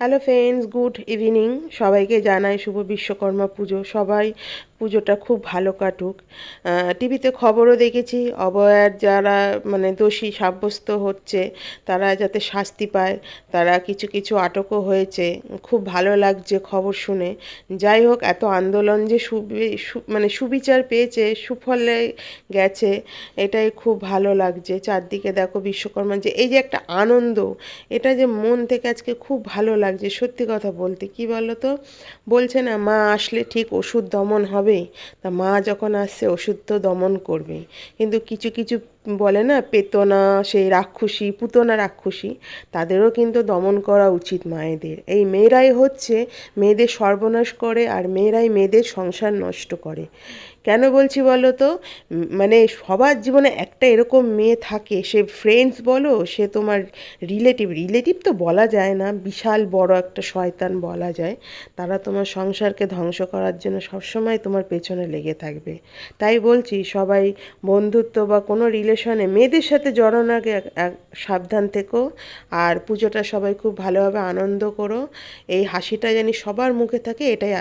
Hello friends good evening সবাইকে জানাই শুভ বিশ্বকর্মা পুজো। সবাই পুজোটা খুব ভালো কাটুক। টিভিতে খবরও দেখেছি, অবয়ার যারা মানে দোষী, সাব্যস্ত হচ্ছে, তারা যাতে শাস্তি পায়, তারা কিছু কিছু আটকও হয়েছে। খুব ভালো লাগছে খবর শুনে। যাই হোক, এত আন্দোলন যে সুবি মানে সুবিচার পেয়েছে, সুফলে গেছে, এটাই খুব ভালো লাগছে। চারদিকে দেখো বিশ্বকর্মা যে, এই যে একটা আনন্দ, এটা যে মন থেকে আজকে খুব ভালো লাগছে সত্যি কথা বলতে। কি বলো তো বলছে না, মা আসলে ঠিক ওষুধ দমন হবে। তা মা যখন আসছে, ওষুধ তো দমন করবেই। কিন্তু কিছু কিছু বলে না, পেতনা, সেই রাক্ষসী, পুতনা রাক্ষসী, তাদেরও কিন্তু দমন করা উচিত মায়েদের। এই মেয়েরাই হচ্ছে মেয়েদের সর্বনাশ করে আর মেয়েরাই মেয়েদের সংসার নষ্ট করে। কেন বলছি বলো তো মানে সবার জীবনে একটা এরকম মেয়ে থাকে, সে ফ্রেন্ডস বলো, সে তোমার রিলেটিভ রিলেটিভ তো বলা যায় না, বিশাল বড় একটা শয়তান বলা যায়, তারা তোমার সংসারকে ধ্বংস করার জন্য সবসময় তোমার পেছনে লেগে থাকবে। তাই বলছি, সবাই বন্ধুত্ব বা কোনো রিলেশনে মেয়েদের সাথে জড়ানো আগে সাবধান থেকো, আর পুজোটা সবাই খুব ভালোভাবে আনন্দ করো। এই হাসিটা জানি সবার মুখে থাকে, এটাই